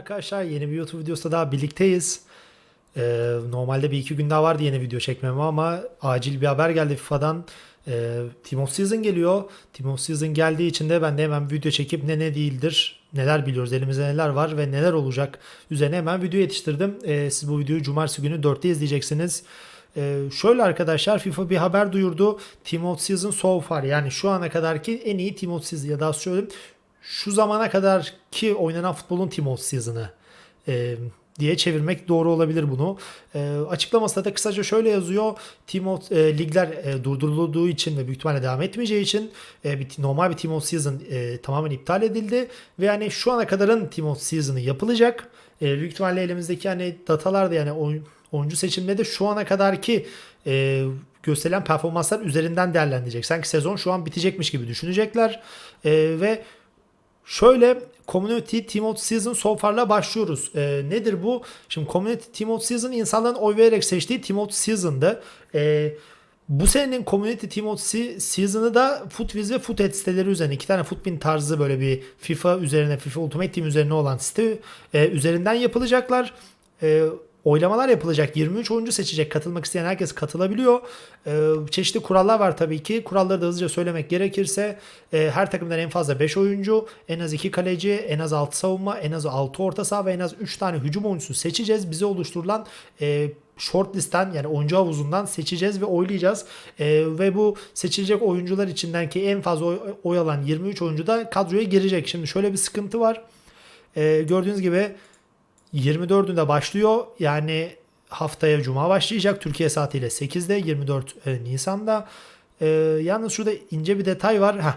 arkadaşlar yeni bir YouTube videosu daha birlikteyiz. Ee, normalde bir iki gün daha vardı yeni video çekmeme ama acil bir haber geldi FIFA'dan. Ee, Team of Season geliyor. Team of Season geldiği için de ben de hemen video çekip ne ne değildir, neler biliyoruz, elimizde neler var ve neler olacak üzerine hemen video yetiştirdim. Ee, siz bu videoyu cumartesi günü 4'te izleyeceksiniz. Ee, şöyle arkadaşlar FIFA bir haber duyurdu. Team of Season so far yani şu ana kadarki en iyi Team of Season ya da söyleyeyim şu zamana kadar ki oynanan futbolun Team of Season'ı e, diye çevirmek doğru olabilir bunu. E, açıklamasında da kısaca şöyle yazıyor. Team of, e, ligler e, durdurulduğu için ve büyük ihtimalle devam etmeyeceği için e, bir, normal bir Team of Season e, tamamen iptal edildi. Ve yani şu ana kadarın Team of Season'ı yapılacak. E, büyük ihtimalle elimizdeki hani datalar da yani oyun, oyuncu seçiminde de şu ana kadarki e, gösterilen performanslar üzerinden değerlendirecek. Sanki sezon şu an bitecekmiş gibi düşünecekler. E, ve Şöyle Community Team of Season so far'la başlıyoruz. Ee, nedir bu? Şimdi Community Team of Season insanların oy vererek seçtiği Team of Season'dı. Ee, bu senenin Community Team of Se- Season'ı da Futviz ve Footed siteleri üzerine iki tane Footbin tarzı böyle bir FIFA üzerine FIFA Ultimate Team üzerine olan site e, üzerinden yapılacaklar. E, oylamalar yapılacak. 23 oyuncu seçecek. Katılmak isteyen herkes katılabiliyor. Ee, çeşitli kurallar var tabii ki. Kuralları da hızlıca söylemek gerekirse e, her takımdan en fazla 5 oyuncu, en az 2 kaleci, en az 6 savunma, en az 6 orta saha ve en az 3 tane hücum oyuncusu seçeceğiz. Bize oluşturulan e, short listten yani oyuncu havuzundan seçeceğiz ve oylayacağız. E, ve bu seçilecek oyuncular içinden ki en fazla oy, oy alan 23 oyuncu da kadroya girecek. Şimdi şöyle bir sıkıntı var. E, gördüğünüz gibi 24'ünde başlıyor. Yani haftaya cuma başlayacak. Türkiye saatiyle 8'de 24 e, Nisan'da. E, yalnız şurada ince bir detay var. Heh.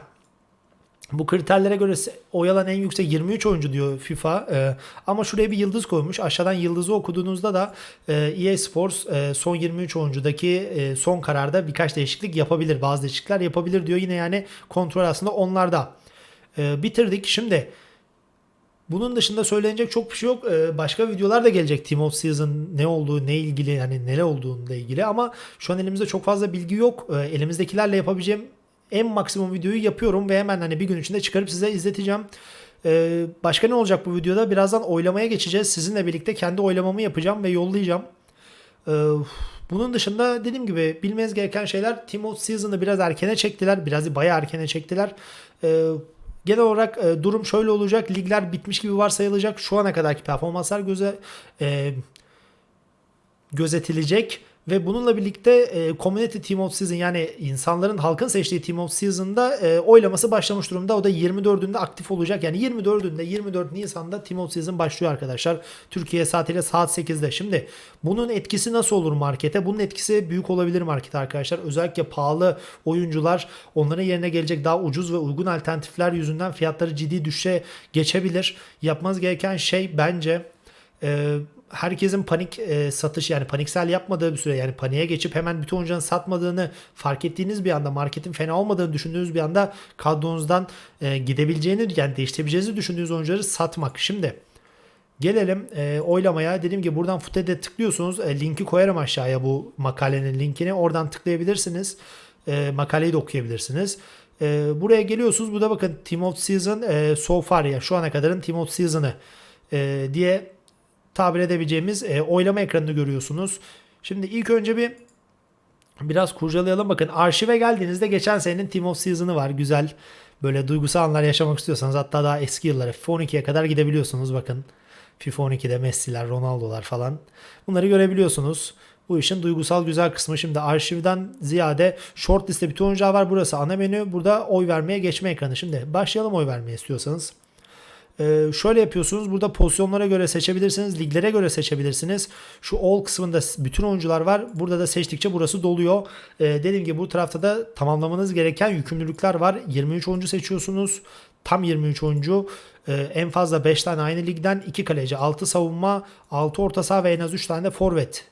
Bu kriterlere göre se- oy alan en yüksek 23 oyuncu diyor FIFA. E, ama şuraya bir yıldız koymuş. Aşağıdan yıldızı okuduğunuzda da e, EA Sports e, son 23 oyuncudaki e, son kararda birkaç değişiklik yapabilir. Bazı değişiklikler yapabilir diyor. Yine yani kontrol aslında onlarda. E, bitirdik. Şimdi bunun dışında söylenecek çok bir şey yok. Ee, başka videolar da gelecek Team of Season ne olduğu, ne ilgili, yani neler olduğuyla ilgili ama şu an elimizde çok fazla bilgi yok. Ee, elimizdekilerle yapabileceğim en maksimum videoyu yapıyorum ve hemen hani bir gün içinde çıkarıp size izleteceğim. Ee, başka ne olacak bu videoda? Birazdan oylamaya geçeceğiz. Sizinle birlikte kendi oylamamı yapacağım ve yollayacağım. Bunun dışında dediğim gibi bilmeniz gereken şeyler Team of Season'ı biraz erkene çektiler. Biraz bayağı erkene çektiler. Ee, genel olarak e, durum şöyle olacak. Ligler bitmiş gibi varsayılacak. Şu ana kadarki performanslar göze e, gözetilecek ve bununla birlikte e, Community Team of Season yani insanların halkın seçtiği Team of Season'da e, oylaması başlamış durumda. O da 24'ünde aktif olacak. Yani 24'ünde 24 Nisan'da Team of Season başlıyor arkadaşlar. Türkiye saatiyle saat 8'de. Şimdi bunun etkisi nasıl olur markete? Bunun etkisi büyük olabilir markete arkadaşlar. Özellikle pahalı oyuncular onların yerine gelecek daha ucuz ve uygun alternatifler yüzünden fiyatları ciddi düşe geçebilir. Yapmanız gereken şey bence e, herkesin panik e, satış yani paniksel yapmadığı bir süre yani paniğe geçip hemen bütün oyuncuların satmadığını fark ettiğiniz bir anda marketin fena olmadığını düşündüğünüz bir anda kadronuzdan e, gidebileceğini yani değiştirebileceğinizi düşündüğünüz oyuncuları satmak. Şimdi Gelelim e, oylamaya. Dediğim gibi buradan Fute'de tıklıyorsunuz. E, linki koyarım aşağıya bu makalenin linkini. Oradan tıklayabilirsiniz. E, makaleyi de okuyabilirsiniz. E, buraya geliyorsunuz. Burada bakın Team of Season e, so far ya şu ana kadarın Team of Season'ı e, diye tabir edebileceğimiz e, oylama ekranını görüyorsunuz. Şimdi ilk önce bir biraz kurcalayalım. Bakın arşive geldiğinizde geçen senenin Team of Season'ı var. Güzel böyle duygusal anlar yaşamak istiyorsanız hatta daha eski yıllara FIFA 12'ye kadar gidebiliyorsunuz. Bakın FIFA 12'de Messi'ler, Ronaldo'lar falan. Bunları görebiliyorsunuz. Bu işin duygusal güzel kısmı. Şimdi arşivden ziyade short liste bütün oyuncular var. Burası ana menü. Burada oy vermeye geçme ekranı. Şimdi başlayalım oy vermeye istiyorsanız. Ee, şöyle yapıyorsunuz. Burada pozisyonlara göre seçebilirsiniz. Liglere göre seçebilirsiniz. Şu all kısmında bütün oyuncular var. Burada da seçtikçe burası doluyor. Ee, dediğim gibi bu tarafta da tamamlamanız gereken yükümlülükler var. 23 oyuncu seçiyorsunuz. Tam 23 oyuncu. Ee, en fazla 5 tane aynı ligden 2 kaleci, 6 savunma, 6 orta saha ve en az 3 tane de forvet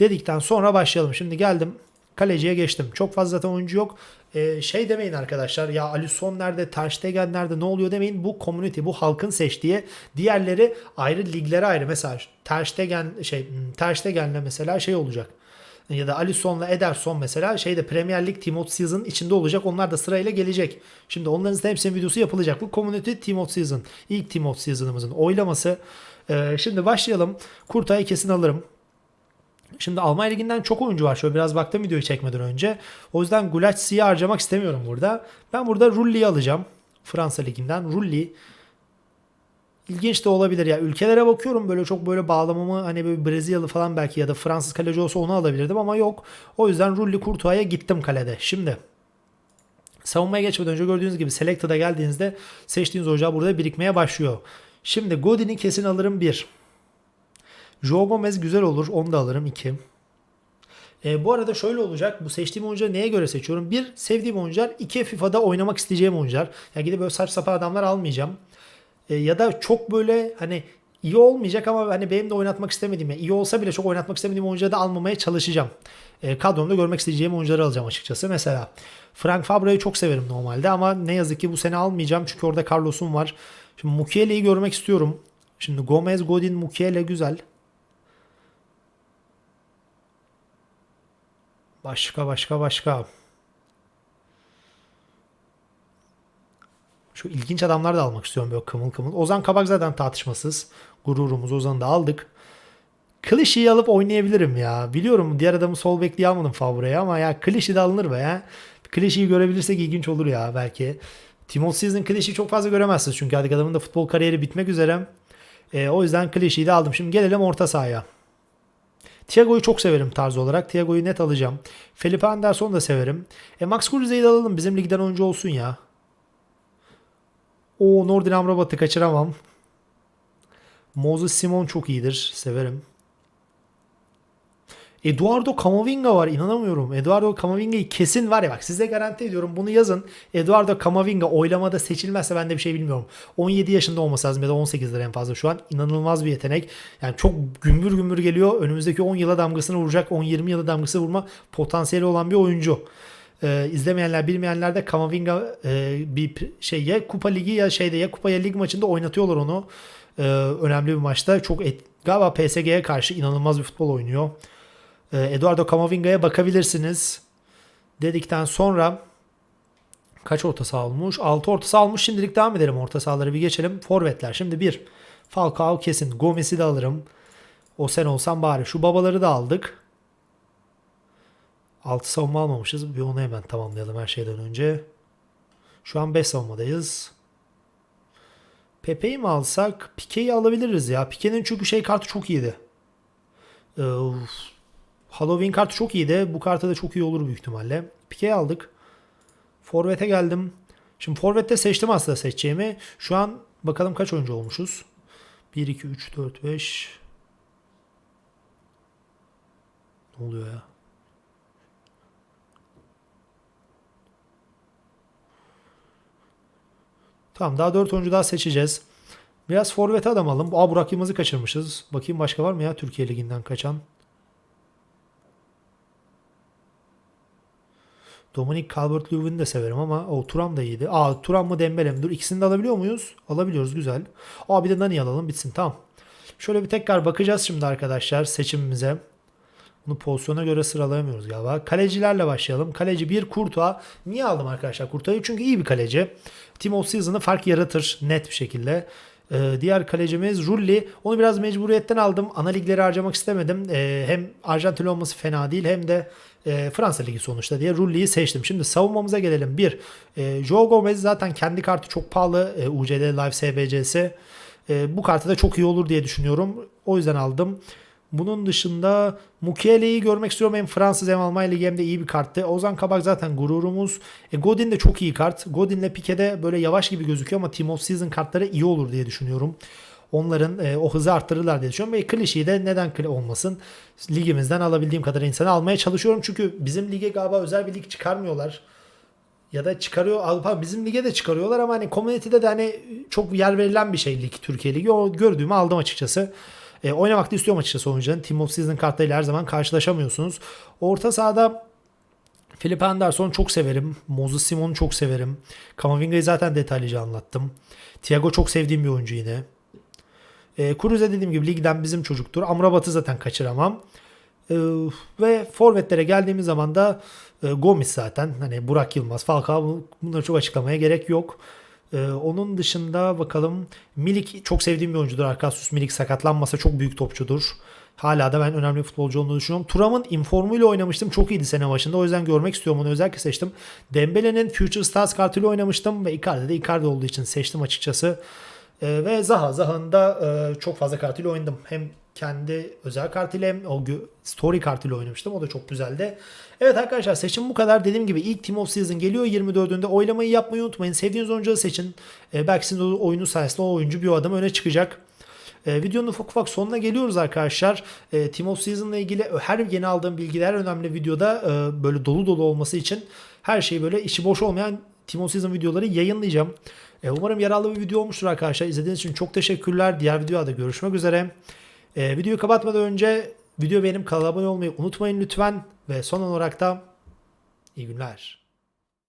dedikten sonra başlayalım. Şimdi geldim kaleciye geçtim. Çok fazla zaten oyuncu yok. Ee, şey demeyin arkadaşlar ya Alisson nerede, Ter Stegen nerede ne oluyor demeyin. Bu community, bu halkın seçtiği. Diğerleri ayrı liglere ayrı. Mesela Ter Stegen şey hmm, Ter Stegen'le mesela şey olacak. Ya da Alisson'la Ederson mesela şeyde Premier Lig Team of Season içinde olacak. Onlar da sırayla gelecek. Şimdi onların hepsinin videosu yapılacak. Bu Community Team of Season. İlk Team of Season'ımızın oylaması. Ee, şimdi başlayalım. Kurtay'ı kesin alırım. Şimdi Almanya Ligi'nden çok oyuncu var. Şöyle biraz baktım videoyu çekmeden önce. O yüzden Gulaçsi'yi harcamak istemiyorum burada. Ben burada Rulli'yi alacağım. Fransa Ligi'nden. Rulli. İlginç de olabilir ya. Ülkelere bakıyorum böyle çok böyle bağlamamı hani böyle Brezilyalı falan belki ya da Fransız kaleci olsa onu alabilirdim ama yok. O yüzden Rulli Courtois'a gittim kalede. Şimdi savunmaya geçmeden önce gördüğünüz gibi Selected'a geldiğinizde seçtiğiniz oyuncular burada birikmeye başlıyor. Şimdi Godin'i kesin alırım 1. Joe Gomez güzel olur. Onu da alırım 2. E, bu arada şöyle olacak. Bu seçtiğim oyuncuları neye göre seçiyorum? Bir, sevdiğim oyuncular. iki FIFA'da oynamak isteyeceğim oyuncular. Yani gidip böyle saç sapan adamlar almayacağım. E, ya da çok böyle hani iyi olmayacak ama hani benim de oynatmak istemediğim, yani iyi olsa bile çok oynatmak istemediğim oyuncuları da almamaya çalışacağım. E, kadromda görmek isteyeceğim oyuncuları alacağım açıkçası. Mesela Frank Fabra'yı çok severim normalde ama ne yazık ki bu sene almayacağım çünkü orada Carlos'um var. Şimdi Mukiele'yi görmek istiyorum. Şimdi Gomez, Godin, Mukiele güzel. Başka başka başka. Şu ilginç adamlar da almak istiyorum böyle kımıl kımıl. Ozan Kabak zaten tartışmasız. Gururumuz Ozan'ı da aldık. Klişeyi alıp oynayabilirim ya. Biliyorum diğer adamı sol bekliği almadım Fabre'ye ama ya klişe de alınır be ya. Klişeyi görebilirsek ilginç olur ya belki. Timothy Season klişeyi çok fazla göremezsiniz çünkü artık adamın da futbol kariyeri bitmek üzere. E, o yüzden klişeyi de aldım. Şimdi gelelim orta sahaya. Thiago'yu çok severim tarz olarak. Thiago'yu net alacağım. Felipe Anderson'u da severim. E Max Kruse'yi de alalım. Bizim ligden oyuncu olsun ya. O Nordin Amrabat'ı kaçıramam. Moses Simon çok iyidir. Severim. Eduardo Camavinga var. inanamıyorum. Eduardo Camavinga'yı kesin var ya bak size garanti ediyorum bunu yazın. Eduardo Camavinga oylamada seçilmezse ben de bir şey bilmiyorum. 17 yaşında olması lazım ya da 18'ler en fazla şu an. İnanılmaz bir yetenek. Yani çok gümbür gümbür geliyor. Önümüzdeki 10 yıla damgasını vuracak. 10-20 yıla damgası vurma potansiyeli olan bir oyuncu. Ee, izlemeyenler bilmeyenler de Camavinga e, bir şey ya Kupa Ligi ya şeyde ya Kupa ya Lig maçında oynatıyorlar onu. Ee, önemli bir maçta. Çok et, galiba PSG'ye karşı inanılmaz bir futbol oynuyor. Ee, Eduardo Camavinga'ya bakabilirsiniz. Dedikten sonra kaç orta saha olmuş? 6 orta saha olmuş. Şimdilik devam edelim orta sahaları bir geçelim. Forvetler. Şimdi bir Falcao kesin. Gomez'i de alırım. O sen olsan bari. Şu babaları da aldık. 6 savunma almamışız. Bir onu hemen tamamlayalım her şeyden önce. Şu an 5 savunmadayız. Pepe'yi mi alsak? Pike'yi alabiliriz ya. Pike'nin çünkü şey kartı çok iyiydi. Ee, Halloween kartı çok iyiydi. Bu kartı da çok iyi olur büyük ihtimalle. Pike'yi aldık. Forvet'e geldim. Şimdi Forvet'te seçtim aslında seçeceğimi. Şu an bakalım kaç oyuncu olmuşuz. 1, 2, 3, 4, 5. Ne oluyor ya? Tamam daha 4 oyuncu daha seçeceğiz. Biraz forvet adam alalım. Aa Burak Yılmaz'ı kaçırmışız. Bakayım başka var mı ya Türkiye Ligi'nden kaçan? Dominic Calvert-Lewin'i de severim ama o Turam da iyiydi. Aa Turam mı Dembele mi? Dur ikisini de alabiliyor muyuz? Alabiliyoruz güzel. Aa bir de Nani alalım bitsin tamam. Şöyle bir tekrar bakacağız şimdi arkadaşlar seçimimize. Bunu pozisyona göre sıralayamıyoruz galiba. Kalecilerle başlayalım. Kaleci bir Kurtuğa. Niye aldım arkadaşlar Kurtuğa'yı? Çünkü iyi bir kaleci. Timo Season'ı fark yaratır net bir şekilde. Ee, diğer kalecimiz Rulli. Onu biraz mecburiyetten aldım. Ana ligleri harcamak istemedim. Ee, hem Arjantin olması fena değil hem de e, Fransa Ligi sonuçta diye Rulli'yi seçtim. Şimdi savunmamıza gelelim. Bir, e, Joe Gomez zaten kendi kartı çok pahalı. E, UCL Live SBC'si. E, bu kartı da çok iyi olur diye düşünüyorum. O yüzden aldım. Bunun dışında Mukiele'yi görmek istiyorum. Hem Fransız hem Almanya Ligi hem de iyi bir karttı. Ozan Kabak zaten gururumuz. E, Godin de çok iyi kart. Godin'le Pique'de böyle yavaş gibi gözüküyor ama Team of Season kartları iyi olur diye düşünüyorum. Onların e, o hızı arttırırlar diye düşünüyorum. Ve klişeyi de neden kli olmasın? Ligimizden alabildiğim kadar insanı almaya çalışıyorum. Çünkü bizim lige galiba özel bir lig çıkarmıyorlar. Ya da çıkarıyor. Avrupa bizim lige de çıkarıyorlar ama hani community'de de hani çok yer verilen bir şey lig Türkiye Ligi. O gördüğümü aldım açıkçası. E, oynamak da istiyorum açıkçası oyuncuların. Team of Season kartlarıyla her zaman karşılaşamıyorsunuz. Orta sahada Philip Anderson çok severim. Moses Simon'u çok severim. Kamavinga'yı zaten detaylıca anlattım. Thiago çok sevdiğim bir oyuncu yine. E, Cruz'e dediğim gibi ligden bizim çocuktur. Amrabat'ı zaten kaçıramam. E, ve forvetlere geldiğimiz zaman da e, Gomis zaten. Hani Burak Yılmaz, Falcao bunları çok açıklamaya gerek yok. Ee, onun dışında bakalım Milik çok sevdiğim bir oyuncudur. Arkasus Milik sakatlanmasa çok büyük topçudur. Hala da ben önemli bir futbolcu olduğunu düşünüyorum. Turam'ın informuyla oynamıştım. Çok iyiydi sene başında. O yüzden görmek istiyorum onu. Özellikle seçtim. Dembele'nin Future Stars kartıyla oynamıştım. Ve Icardi de Icardi olduğu için seçtim açıkçası. Ee, ve Zaha. Zaha'nın da e, çok fazla kartıyla oynadım. Hem kendi özel kartıyla hem o story kartıyla oynamıştım. O da çok güzeldi. Evet arkadaşlar seçim bu kadar. Dediğim gibi ilk Team of Season geliyor 24'ünde. Oylamayı yapmayı unutmayın. Sevdiğiniz oyuncuyu seçin. Ee, belki sizin oyunu sayesinde o oyuncu bir adım öne çıkacak. Ee, videonun ufak ufak sonuna geliyoruz arkadaşlar. Ee, Team of Season ile ilgili her yeni aldığım bilgiler önemli videoda e, böyle dolu dolu olması için her şeyi böyle işi boş olmayan Team of Season videoları yayınlayacağım. E, umarım yararlı bir video olmuştur arkadaşlar. İzlediğiniz için çok teşekkürler. Diğer videoda görüşmek üzere. E, videoyu kapatmadan önce video beğenip kanala abone olmayı unutmayın lütfen. Ve son olarak da iyi günler.